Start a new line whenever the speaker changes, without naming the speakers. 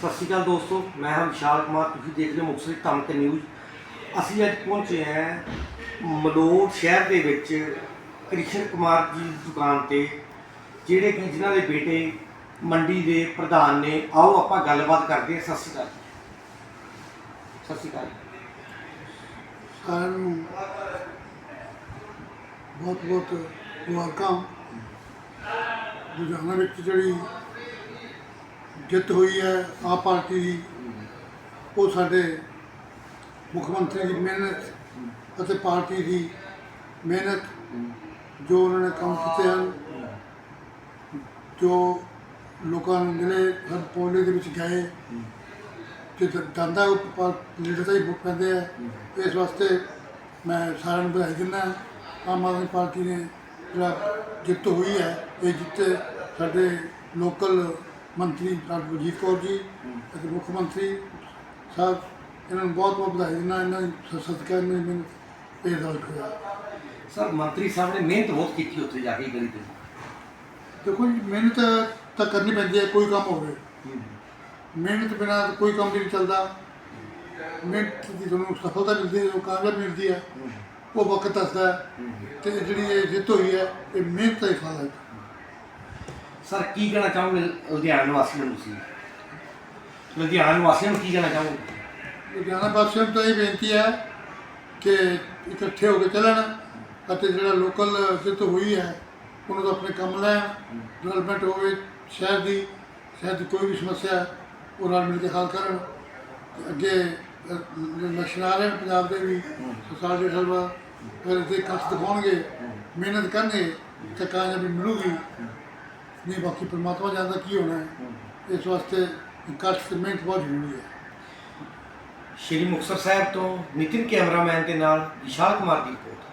ਸਤਿ ਸ਼੍ਰੀ ਅਕਾਲ ਦੋਸਤੋ, ਮੈਂ ਹਾਂ ਵਿਸ਼ਾਲ ਕੁਮਾਰ, ਤੁਸੀਂ ਦੇਖ ਰਹੇ ਹੋ ਮੁਕਤਸਰ ਧੰਮ ਤੇ ਨਿਊਜ਼ ਅਸੀਂ ਅੱਜ ਪਹੁੰਚੇ ਹਾਂ ਮਲੋਟ ਸ਼ਹਿਰ ਦੇ ਵਿੱਚ ਕ੍ਰਿਸ਼ਨ ਕੁਮਾਰ ਜੀ ਦੀ ਦੁਕਾਨ ਤੇ, ਜਿਹੜੇ ਕਿ ਜਿਨ੍ਹਾਂ ਦੇ ਬੇਟੇ ਮੰਡੀ ਦੇ ਪ੍ਰਧਾਨ ਨੇ। ਆਓ ਆਪਾਂ ਗੱਲਬਾਤ ਕਰਦੇ ਹਾਂ। ਸਤਿ ਸ਼੍ਰੀ ਅਕਾਲ ਸਤਿ ਸ਼੍ਰੀ ਅਕਾਲ
ਸਾਰਿਆਂ ਨੂੰ ਬਹੁਤ ਬਹੁਤ ਮੁਬਾਰਕਾਂ। ਲੁਧਿਆਣਾ ਵਿੱਚ ਜਿਹੜੀ ਜਿੱਤ ਹੋਈ ਹੈ, ਆਪ ਪਾਰਟੀ ਦੀ। ਉਹ ਸਾਡੇ ਮੁੱਖ ਮੰਤਰੀ ਦੀ ਮਿਹਨਤ ਅਤੇ ਪਾਰਟੀ ਦੀ ਮਿਹਨਤ ਜੋ ਉਹਨਾਂ ਨੇ ਕੰਮ ਕੀਤੇ ਹਨ, ਜੋ ਲੋਕਾਂ ਨੂੰ ਮਿਲੇ, ਹਰ ਪੋਲੇ ਦੇ ਵਿੱਚ ਗਏ, ਤੇ ਦੰਦਾ ਉੱਪਰ ਲੀਡਰ ਦਾ ਹੀ ਵੋਟ ਪੈਂਦੇ ਆ। ਇਸ ਵਾਸਤੇ ਮੈਂ ਸਾਰਿਆਂ ਨੂੰ ਵਧਾਈ ਦਿੰਦਾ ਆਮ ਆਦਮੀ ਪਾਰਟੀ ਨੇ ਜਿਹੜਾ ਜਿੱਤ ਹੋਈ ਹੈ, ਇਹ ਜਿੱਤ ਸਾਡੇ ਲੋਕਲ ਮੰਤਰੀ ਡਾਕਟਰ ਵਜੀਤ ਕੌਰ ਜੀ ਅਤੇ ਮੁੱਖ ਮੰਤਰੀ ਸਾਹਿਬ ਇਹਨਾਂ ਨੂੰ ਬਹੁਤ ਬਹੁਤ ਵਧਾਈ ਦਿੰਦਾ ਇਹਨਾਂ ਦੀ ਸ- ਸਦਕਾ ਇਹਨਾਂ ਦੀ ਮਿਹਨਤ ਇਹ ਰਿਜ਼ਲਟ ਹੋਇਆ
ਸਰ ਮੰਤਰੀ ਸਾਹਿਬ ਨੇ ਮਿਹਨਤ ਬਹੁਤ ਕੀਤੀ ਉੱਥੇ ਜਾ ਕੇ ਗਲੀ ਤੇ।
ਦੇਖੋ ਜੀ ਮਿਹਨਤ ਤਾਂ ਕਰਨੀ ਪੈਂਦੀ ਹੈ ਕੋਈ ਕੰਮ ਹੋਵੇ। ਮਿਹਨਤ ਬਿਨਾਂ ਕੋਈ ਕੰਮ ਨਹੀਂ ਚੱਲਦਾ। ਮਿਹਨਤ ਦੀ ਤੁਹਾਨੂੰ ਸਫਲਤਾ ਮਿਲਦੀ ਹੈ ਜੋ ਕਾਮਯਾਬ ਮਿਲਦੀ ਹੈ। ਉਹ ਵਕਤ ਦੱਸਦਾ ਤੇ ਜਿਹੜੀ ਇਹ ਜਿੱਤ ਹੋਈ ਹੈ ਇਹ ਮਿਹਨਤ ਦਾ ਹੀ ਫਲ ਹੈ।
ਸਰ ਕੀ ਕਹਿਣਾ ਚਾਹੋਗੇ ਲੁਧਿਆਣਾ ਵਾਸੀਆਂ ਨੂੰ ਤੁਸੀਂ? ਲੁਧਿਆਣਾ ਵਾਸੀਆਂ ਨੂੰ ਕੀ ਕਹਿਣਾ ਚਾਹੋਗੇ?
ਲੁਧਿਆਣਾ ਵਾਸੀਆਂ ਨੂੰ ਤਾਂ ਇਹ ਬੇਨਤੀ ਹੈ ਕਿ ਇਕੱਠੇ ਹੋ ਕੇ ਚੱਲਣ ਅਤੇ ਜਿਹੜਾ ਲੋਕਲ ਜਿੱਤ ਹੋਈ ਹੈ ਉਹਨਾਂ ਦਾ ਆਪਣੇ ਕੰਮ ਲੈਣ ਡਿਵੈਲਪਮੈਂਟ ਹੋਵੇ ਸ਼ਹਿਰ ਦੀ ਸ਼ਹਿਰ ਦੀ ਕੋਈ ਵੀ ਸਮੱਸਿਆ ਹੈ, ਉਹ ਨਾਲ ਮਿਲ ਕੇ ਹੱਲ ਕਰਨ। ਤੇ ਅੱਗੇ ਇਲੈਕਸ਼ਨ ਆ ਰਹੇ ਨੇ ਪੰਜਾਬ ਦੇ ਵੀ ਸਾਲ ਡੇਢ ਸਾਲ ਫਿਰ ਇਹਦੇ ਕੱਚ ਦਿਖਾਉਣਗੇ ਮਿਹਨਤ ਕਰਨਗੇ ਤਾਂ ਕਾਮਯਾਬੀ ਮਿਲੂਗੀ। ਨਹੀਂ ਬਾਕੀ ਪਰਮਾਤਮਾ ਜਾਣਦਾ ਕੀ ਹੋਣਾ ਹੈ। ਇਸ ਵਾਸਤੇ ਕੱਚ ਤੇ ਮਿਹਨਤ ਬਹੁਤ ਜ਼ਰੂਰੀ ਹੈ।
ਸ਼੍ਰੀ ਮੁਕਤਸਰ ਸਾਹਿਬ ਤੋਂ ਨਿਤਿਨ ਕੈਮਰਾਮੈਨ ਦੇ ਨਾਲ ਵਿਸ਼ਾਲ ਕੁਮਾਰ ਦੀ ਰਿਪੋਰਟ।